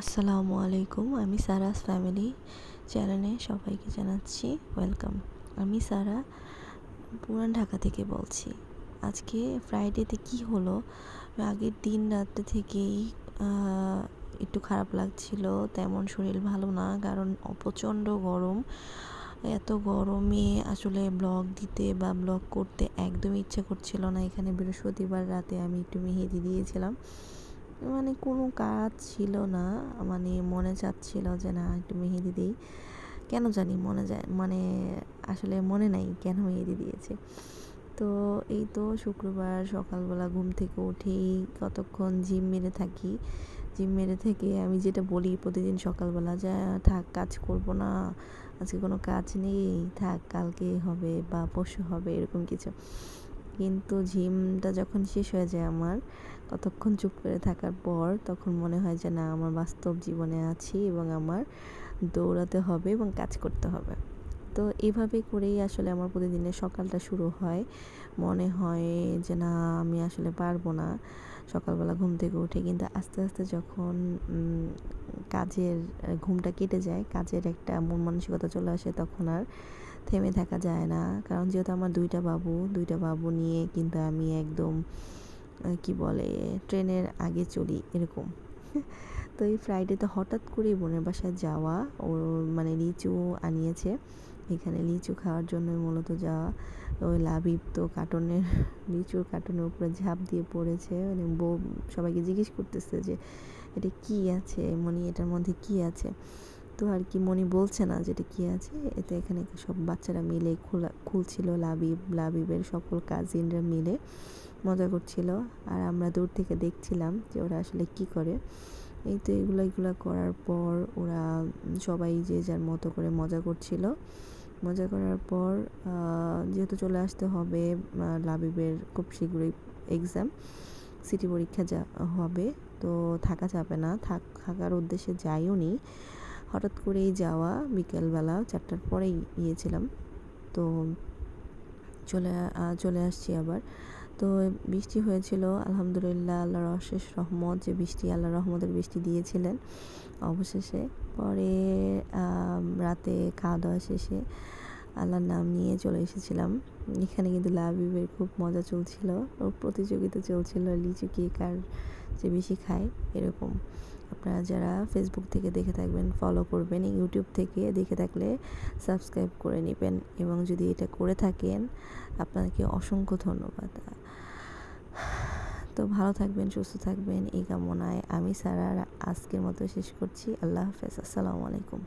আসসালামু আলাইকুম, আমি সারাস ফ্যামিলি চ্যানেলে সবাইকে জানাচ্ছি ওয়েলকাম। আমি সারা পুরান ঢাকা থেকে বলছি, আজকে ফ্রাইডেতে কি হলো? আগের দিন রাত্রে থেকেই একটু খারাপ লাগছিল, তেমন শরীর ভালো না, কারণ প্রচণ্ড গরম। এত গরমে আসলে ব্লগ দিতে বা ব্লগ করতে একদম ইচ্ছা করছিল না। এখানে বৃহস্পতিবার রাতে আমি একটু মেহেদি দিয়েছিলাম। মানে কোনো কাজ ছিল না। মানে মনে চাচ্ছিল যে, না, একটু মেহেদি দিই। কেন জানি মনে যায় মানে আসলে মনে নাই কেন মেহেদি দিয়েছে। তো এই তো শুক্রবার সকালবেলা ঘুম থেকে উঠেই কতক্ষণ জিম মেরে থাকি। জিম মেরে থেকে আমি যেটা বলি, প্রতিদিন সকালবেলা যে, থাক, কাজ করব না। আজকে কোনো কাজ নেই। থাক, কালকে হবে বা পরশু হবে, এরকম কিছু। কিন্তু জিমটা যখন শেষ হয়ে যায় আমার কতক্ষণ চুপ করে থাকার পর তখন মনে হয় যে না, আমার বাস্তব জীবনে আছি এবং আমার দৌড়াতে হবে এবং কাজ করতে হবে। তো এভাবে করেই আসলে আমার প্রতিদিনের সকালটা শুরু হয়। মনে হয় যে না, আমি আসলে পারব না সকালবেলা ঘুম থেকে উঠে। কিন্তু আস্তে আস্তে যখন কাজের, ঘুমটা কেটে যায়, কাজের একটা মন মানসিকতা চলে আসে, তখন আর থেমে থাকা যায় না। কারণ যেহেতু আমার দুইটা বাবু দুইটা বাবু নিয়ে কিন্তু আমি একদম কি বলে, ট্রেনের আগে চলি এরকম। তো এই ফ্রাইডেতে হঠাৎ করেই বোনের বাসায় যাওয়া, ওর মানে লিচু আনিয়েছে। এখানে লিচু খাওয়ার জন্য মূলত যাওয়া। ওই লাভিব তো কার্টনের, লিচুর কার্টনের উপরে ঝাঁপ দিয়ে পড়েছে। মানে বউ সবাইকে জিজ্ঞেস করতেছে যে, এটা কি আছে? মনি, এটার মধ্যে কি আছে? তো আর কি মনি বলছে না যেটা কী আছে। এতে এখানে সব বাচ্চারা মিলে খোলা, খুলছিল লাবিব, লাবিবের সকল কাজিনরা মিলে মজা করছিল। আর আমরা দূর থেকে দেখছিলাম যে ওরা আসলে কি করে। এই তো এগুলো এগুলো করার পর ওরা সবাই যে যার মতো করে মজা করছিল। মজা করার পর যেহেতু চলে আসতে হবে লাবিবের খুব শীঘ্রই এক্সাম সিটি পরীক্ষা যা হবে, তো থাকা যাবে না। থাক, থাকার উদ্দেশ্যে যাইও নি হঠাৎ করেই যাওয়া বিকেলবেলা, চারটার পরেই গিয়েছিলাম। তো চলে চলে আসছি আবার। তো বৃষ্টি হয়েছিল, আলহামদুলিল্লাহ, আল্লাহর অশেষ রহমত যে বৃষ্টি আল্লাহ রহমতের বৃষ্টি দিয়েছিলেন অবশেষে। পরে রাতে খাওয়া দাওয়া শেষে আল্লাহর নাম নিয়ে চলে এসেছিলাম। এখানে কিন্তু লাভিবের খুব মজা চলছিল। ও প্রতিযোগিতা চলছিল, লিচু কে কার যে বেশি খায়, এরকম। আপনারা যারা ফেসবুক থেকে দেখে থাকবেন ফলো করবেন ইউটিউব থেকে দেখে থাকলে সাবস্ক্রাইব করে নেবেন এবং যদি এটা করে থাকেন, আপনাকে অসংখ্য ধন্যবাদ। তো ভালো থাকবেন, সুস্থ থাকবেন, এই কামনায় আমি সারা আজকের মতো শেষ করছি। আল্লাহ হাফেজ, আসসালামু আলাইকুম।